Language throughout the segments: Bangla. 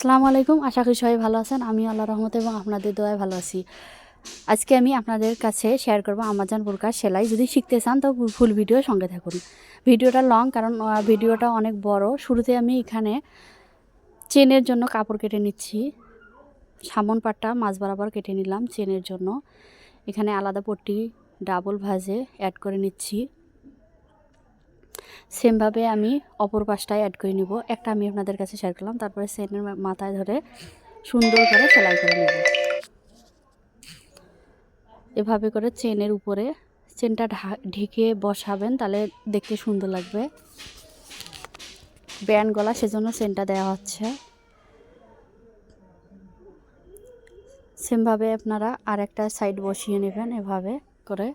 আসসালামু আলাইকুম। আশা করি সবাই ভালো আছেন। আমি আল্লাহ রহমত এবং আপনাদের দোয়ায় ভালো আছি। আজকে আমি আপনাদের কাছে শেয়ার করব আমাজন বোরকার সেলাই। যদি শিখতে চান, তো ফুল ভিডিও সঙ্গে থাকুন। ভিডিওটা লং কারণ ভিডিওটা অনেক বড়। শুরুতে আমি এখানে চেনের জন্য কাপড় কেটে নিচ্ছি। সামন পাটটা মাছ বরাবর কেটে নিলাম চেনের জন্য। এখানে আলাদা পট্টি ডাবল ভাজে অ্যাড করে নিচ্ছি। সেমভাবে আমি অপর পাশটায় অ্যাড করে নিব। একটা আমি আপনাদের কাছে শেয়ার করলাম, তারপরে সেনের মাথায় ধরে সুন্দর করে সেলাই করে নেব। এভাবে করে চেনের উপরে চেনটা ঢেকে বসাবেন, তাহলে দেখতে সুন্দর লাগবে। ব্যান্ড গলা সেজন্য চেনটা দেওয়া হচ্ছে। সেমভাবে আপনারা আরেকটা সাইড বসিয়ে নেবেন এভাবে করে।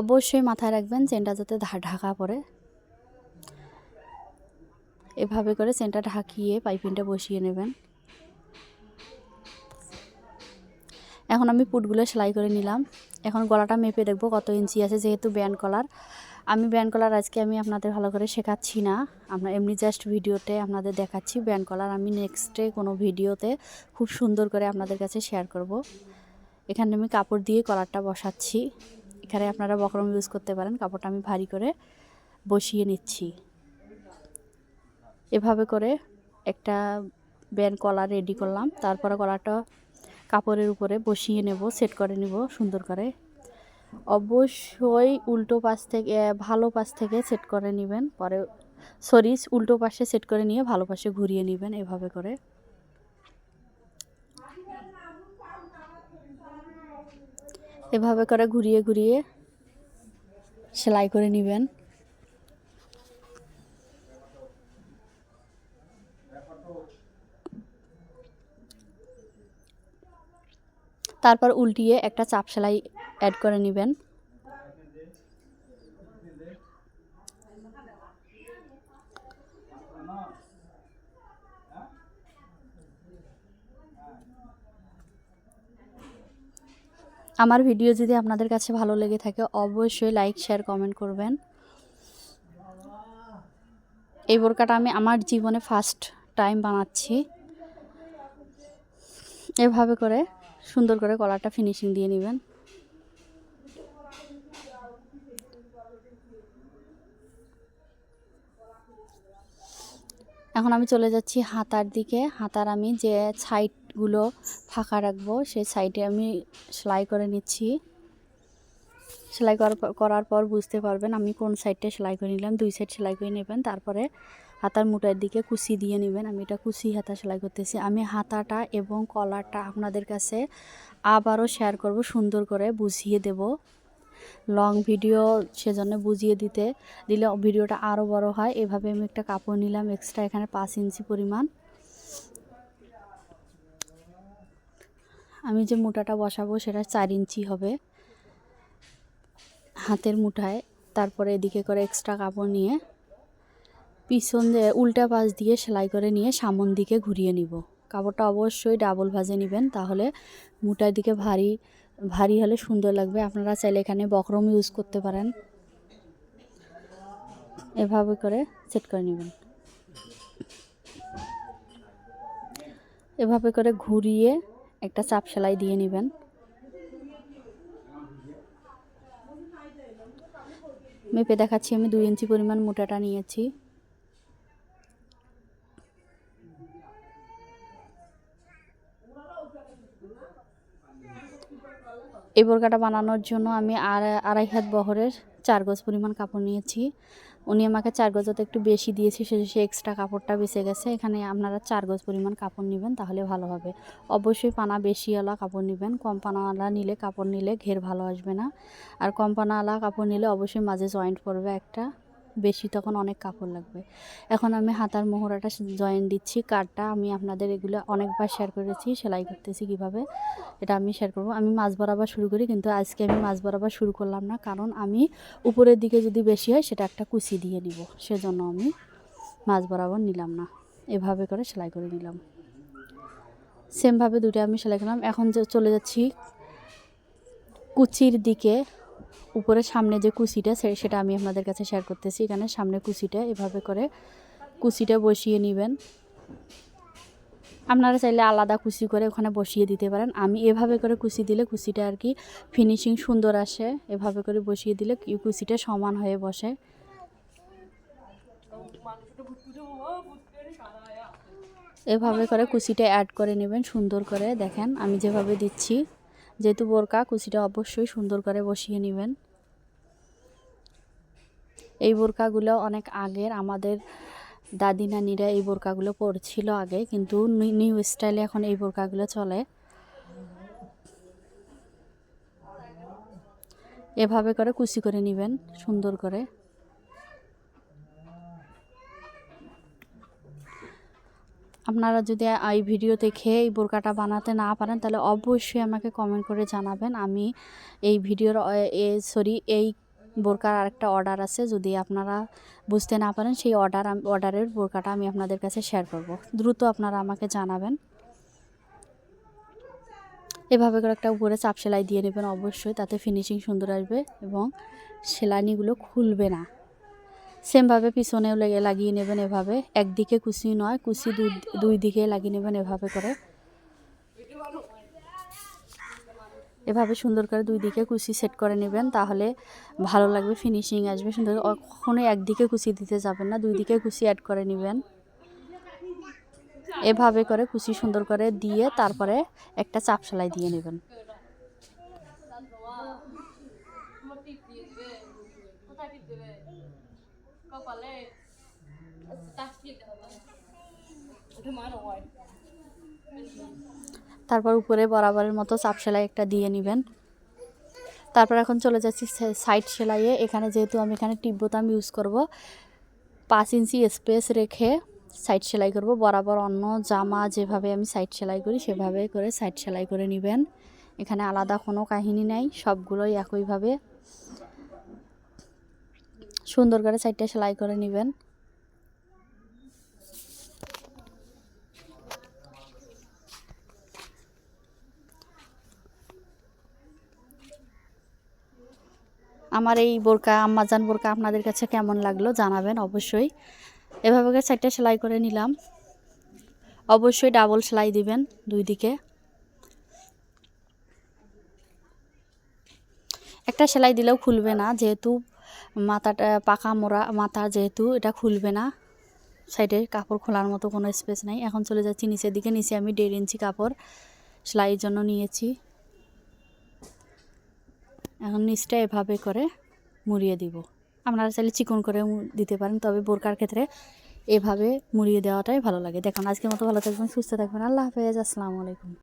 অবশ্যই মাথায় রাখবেন চেনটা যাতে ঢাকা পড়ে। এভাবে করে চেনটা ঢাকিয়ে পাইপিংটা বসিয়ে নেবেন। এখন আমি পুটগুলো সেলাই করে নিলাম। এখন গলাটা মেপে দেখব কত ইঞ্চি আছে, যেহেতু ব্যান্ড কলার। আমি ব্যান্ড কলার আজকে আমি আপনাদের ভালো করে শেখাচ্ছি না। আমরা এমনি জাস্ট ভিডিওতে আপনাদের দেখাচ্ছি ব্যান্ড কলার। আমি নেক্সটে কোনো ভিডিওতে খুব সুন্দর করে আপনাদের কাছে শেয়ার করব। এখানে আমি কাপড় দিয়ে কলারটা বসাচ্ছি। এখানে আপনারা বকরম ইউজ করতে পারেন। কাপড়টা আমি ভারী করে বসিয়ে নিচ্ছি। এভাবে করে একটা ব্যান্ড কলার রেডি করলাম। তারপরে কলাটা কাপড়ের উপরে বসিয়ে নেব, সেট করে নেব সুন্দর করে। অবশ্যই উল্টো পাশ থেকে, ভালো পাশ থেকে সেট করে নেবেন। পরে, সরি, উল্টো পাশে সেট করে নিয়ে ভালো পাশে ঘুরিয়ে নেবেন এভাবে করে। এভাবে করে ঘুরিয়ে ঘুরিয়ে সেলাই করে নেবেন। তারপর উল্টিয়ে একটা চাপ সেলাই অ্যাড করে নেবেন। আমার ভিডিও যদি আপনাদের কাছে ভালো লেগে থাকে, অবশ্যই লাইক শেয়ার কমেন্ট করবেন। এই বোরকাটা আমি আমার জীবনে ফার্স্ট টাইম বানাচ্ছি। এভাবে করে সুন্দর করে কলারটা ফিনিশিং দিয়ে নেবেন। এখন আমি চলে যাচ্ছি হাতার দিকে। হাতার আমি যে সাইডগুলো ফাঁকা রাখব, সেই সাইডে আমি সেলাই করে নিচ্ছি। সেলাই করার পর- বুঝতে পারবেন আমি কোন সাইডটা সেলাই করে নিলাম, দুই সাইড সেলাই করে নেবেন, তারপরে হাতার মুটার দিকে কুচি দিয়ে নেবেন। আমি এটা কুচি হাতা সেলাই করতেছি। আমি হাতাটা এবং কলারটা আপনাদের কাছে আবারও শেয়ার করব, সুন্দর করে বুঝিয়ে দেব। লং ভিডিও সেজন্য বুঝিয়ে দিতে, দিলে ভিডিওটা আরও বড় হয়। এভাবে আমি একটা কাপড় নিলাম এক্সট্রা এখানে পাঁচ ইঞ্চি পরিমাণ। আমি যে মোটাটা বসাবো সেটা চার ইঞ্চি হবে হাতের মুঠায়। তারপরে এদিকে করে এক্সট্রা কাপড় নিয়ে পিছন দিয়ে উল্টা পাশ দিয়ে সেলাই করে নিয়ে সামন দিকে ঘুরিয়ে নিব। কাপড়টা অবশ্যই ডাবল ভাজে নেবেন, তাহলে মুটার দিকে ভারী ভারী হলে সুন্দর লাগবে। আপনারা চাইলে এখানে বকরম ইউজ করতে পারেন। এভাবে করে সেট করে নেবেন। এভাবে করে ঘুরিয়ে একটা চাপ সেলাই দিয়ে নেবেন। মেপে দেখাচ্ছি, আমি দুই ইঞ্চি পরিমাণ মোটাটা নিয়েছি। এই বোরকাটা বানানোর জন্য আমি আড়াই হাত বহরের চার গজ পরিমাণ কাপড় নিয়েছি। উনি আমাকে চার গজতে একটু বেশি দিয়েছে, সে সে এক্সট্রা কাপড়টা বেঁচে গেছে, এখানে আপনারা চার গজ পরিমাণ কাপড় নেবেন, তাহলে ভালো হবে। অবশ্যই পানা বেশিওয়ালা কাপড় নেবেন, কম পানাওয়ালা নিলে কাপড় নিলে ঘের ভালো আসবে না। আর কম পানাওয়ালা কাপড় নিলে অবশ্যই মাঝে জয়েন্ট পড়বে একটা। বেশি, তখন অনেক কাপড় লাগবে। এখন আমি হাতার মোহরাটা জয়েন দিচ্ছি, কারটা আমি আপনাদের এগুলো অনেকবার শেয়ার করেছি, সেলাই করতেছি কীভাবে, এটা আমি শেয়ার করব। আমি মাছ বরাবর শুরু করি, কিন্তু আজকে আমি মাছ বরাবর শুরু করলাম না, কারণ আমি উপরের দিকে যদি বেশি হয়, সেটা একটা কুচি দিয়ে নিব। সেজন্য আমি মাছ বরাবর নিলাম না, এভাবে করে সেলাই করে নিলাম। সেমভাবে দুটো আমি সেলাই করলাম। এখন যে চলে যাচ্ছি কুচির দিকে উপরে সামনে যে কুচিটা সেটা আমি আপনাদের কাছে শেয়ার করতেছি। এখানে সামনে কুচিটা এভাবে করে কুচিটা বসিয়ে নেবেন। আপনারা চাইলে আলাদা কুচি করে ওখানে বসিয়ে দিতে পারেন। আমি এভাবে করে কুচি দিলে কুচিটা আর কি ফিনিশিং সুন্দর আসে। এভাবে করে বসিয়ে দিলে কুচিটা সমান হয়ে বসে। এভাবে করে কুচিটা অ্যাড করে নেবেন সুন্দর করে। দেখেন, আমি যেভাবে দিচ্ছি। যেহেতু বোরকা কুচিটা অবশ্যই সুন্দর করে বসিয়ে নেবেন। এই বোরকাগুলো অনেক আগের, আমাদের দাদি নানিরা এই বোরকাগুলো পরছিল আগে, কিন্তু নিউ স্টাইলে এখন এই বোরকাগুলো চলে। এভাবে করে কুচি করে নেবেন, সুন্দর করে। আপনারা যদি এই ভিডিও দেখে এই বোরকাটা বানাতে না পারেন, তাহলে অবশ্যই আমাকে কমেন্ট করে জানাবেন। আমি এই ভিডিওর সরি এই বোরকার আরেকটা অর্ডার আছে। যদি আপনারা বুঝতে না পারেন, সেই অর্ডার অর্ডারের বোরকাটা আমি আপনাদের কাছে শেয়ার করব। দ্রুত আপনারা আমাকে জানাবেন। এভাবে করে একটা উপরে চাপ সেলাই দিয়ে নেবেন অবশ্যই, তাতে ফিনিশিং সুন্দর আসবে এবং সেলাইনিগুলো খুলবে না। সেমভাবে পিছনেও লেগে লাগিয়ে নেবেন এভাবে। একদিকে কুচি নয়, কুচি দুই দিকে লাগিয়ে নেবেন এভাবে করে। এভাবে সুন্দর করে দুই দিকে কুচি সেট করে নেবেন, তাহলে ভালো লাগবে ফিনিশিং আসবে। সুন্দর কখনোই একদিকে কুচি দিতে যাবেন না, দুই দিকে কুচি অ্যাড করে নেবেন। এভাবে করে কুচি সুন্দর করে দিয়ে তারপরে একটা চাপ সেলাই দিয়ে নেবেন। তারপর উপরে বরাবরের মতো চাপ সেলাই একটা দিয়ে নেবেন। তারপর এখন চলে যাচ্ছি সাইড সেলাইয়ে। এখানে যেহেতু আমি এখানে টিপ বোতাম ইউজ করব, পাঁচ ইঞ্চি স্পেস রেখে সাইড সেলাই করব। বরাবর অন্য জামা যেভাবে আমি সাইড সেলাই করি, সেভাবে করে সাইড সেলাই করে নেবেন। এখানে আলাদা কোনো কাহিনী নাই, সবগুলোই একইভাবে সুন্দর করে সাইডটা সেলাই করে নেবেন। আমার এই বোরকা, আম্মাজান বোরকা আপনাদের কাছে কেমন লাগল জানাবেন অবশ্যই। এভাবে সাইডটা সেলাই করে নিলাম। অবশ্যই ডাবল সেলাই দিবেন দুই দিকে। একটা সেলাই দিলেও খুলবে না, যেহেতু মাথাটা, পাকা মোড়া, মাথা যেহেতু এটা খুলবে না। সাইডে কাপড় খোলার মতো কোনো স্পেস নাই। এখন চলে যাচ্ছি নিচের দিকে। নিচে আমি দেড় ইঞ্চি কাপড় সেলাইয়ের জন্য নিয়েছি। এখন নিচটা এভাবে করে মুড়িয়ে দিব। আপনারা চাইলে চিকন করে দিতে পারেন, তবে বোরকার ক্ষেত্রে এভাবে মুড়িয়ে দেওয়াটাই ভালো লাগে। দেখুন, আজকের মতো ভালো থাকবেন, সুস্থ থাকবেন। আল্লাহ হাফেজ, আসসালামু আলাইকুম।